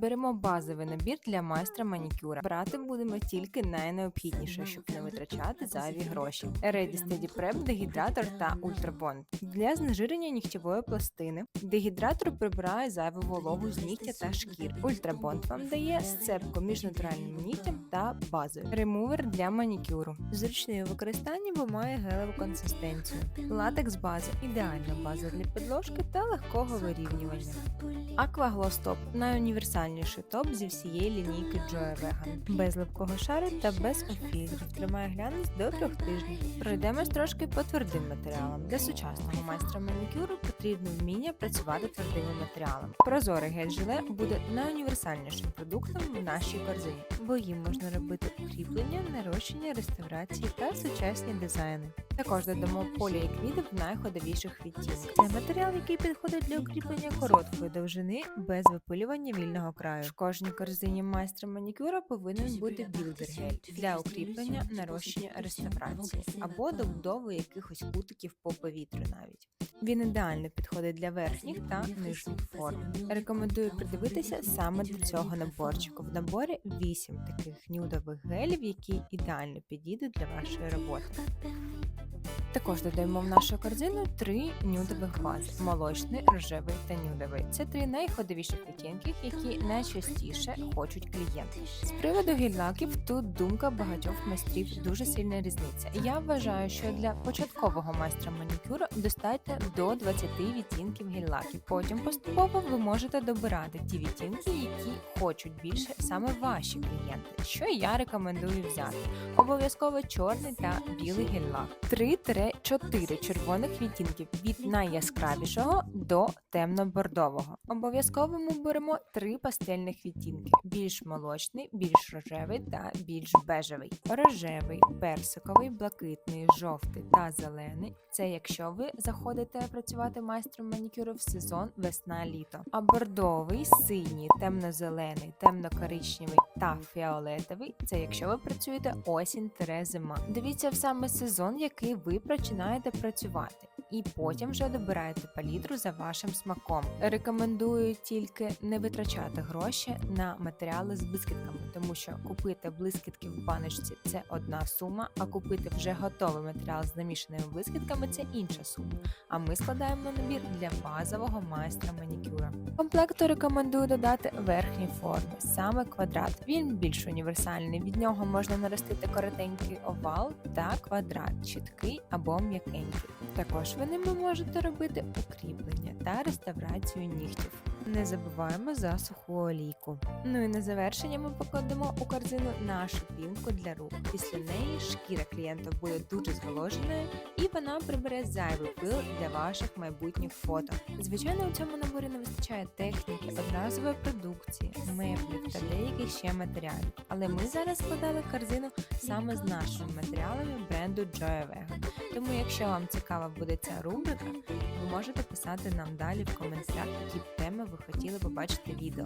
Беремо базовий набір для майстра манікюра. Брати будемо тільки найнеобхідніше, щоб не витрачати зайві гроші. Ready Steady Prep, дегідратор та ультрабонд. Для знежирення нігтєвої пластини. Дегідратор прибирає зайву вологу з нігтя та шкір. Ультрабонд вам дає сцепку між натуральним нігтям та базою. Ремувер для манікюру. Зручний у використанні, бо має гелеву консистенцію. Латекс база ідеальна база для підложки та легкого вирівнювання. Aquaglow Top – найуніверсальніший топ зі всієї лінійки Joy Vegan. Без липкого шару та без фільтрів. Тримає глянець до трьох тижнів. Пройдемось трошки по твердим матеріалам. Для сучасного майстра манікюру потрібно вміння працювати твердими матеріалами. Прозорий гель-жиле буде найуніверсальнішим продуктом в нашій корзині, бо їм можна робити укріплення, нарощення, реставрації та сучасні дизайни. Також додамо поля і квіти в найходовіших відтінках. Це матеріал, який підходить для укріплення короткої довжини без випилювання вільного краю. В кожній корзині майстра манікюра повинен бути білдер-гель для укріплення, нарощення, реставрації або добудови якихось кутиків по повітрю навіть. Він ідеально підходить для верхніх та нижніх форм. Рекомендую придивитися саме до цього наборчику. В наборі 8 таких нюдових гелів, які ідеально підійдуть для вашої роботи. Також додаємо в нашу корзину три нюдових бази: молочний, рожевий та нюдовий. Це три найходовіших відтінки, які найчастіше хочуть клієнти. З приводу гель-лаків тут думка багатьох майстрів дуже сильна різниця. Я вважаю, що для початкового майстра манікюру достатньо до 20 відтінків гель-лаків. Потім поступово ви можете добирати ті відтінки, які хочуть більше саме ваші клієнти. Що я рекомендую взяти. Обов'язково чорний та білий гель-лак. 3-4 червоних відтінків від найяскравішого до темно-бордового. Обов'язково ми беремо три пастельних відтінки: більш молочний, більш рожевий та більш бежевий. Рожевий, персиковий, блакитний, жовтий та зелений. Це якщо ви заходите працювати майстром манікюру в сезон весна-літо. А бордовий, синій, темно-зелений, темно-коричневий та фіолетовий це якщо ви працюєте осінь-зима. Дивіться в саме сезон, який ви починаєте працювати. І потім вже добираєте палітру за вашим смаком. Рекомендую тільки не витрачати гроші на матеріали з блискітками, тому що купити блискітки в баночці це одна сума, а купити вже готовий матеріал з намішаними блискітками це інша сума. А ми складаємо набір для базового майстра манікюра. Комплекту рекомендую додати верхні форми, саме квадрат. Він більш універсальний. Від нього можна наростити коротенький овал та квадрат, чіткий або м'якенький. Також ви ними можете робити укріплення та реставрацію нігтів. Не забуваємо за суху олійку. Ну і на завершення ми покладемо у корзину нашу пінку для рук. Після неї шкіра клієнта буде дуже зволоженою і вона прибере зайвий пил для ваших майбутніх фото. Звичайно, у цьому наборі не вистачає техніки, одразової продукції, меблів та деяких ще матеріалів. Але ми зараз складали корзину саме з нашими матеріалами бренду Vegan. Тому, якщо вам цікава буде ця рубрика, ви можете писати нам далі в коментарях, які теми ви хотіли побачити відео.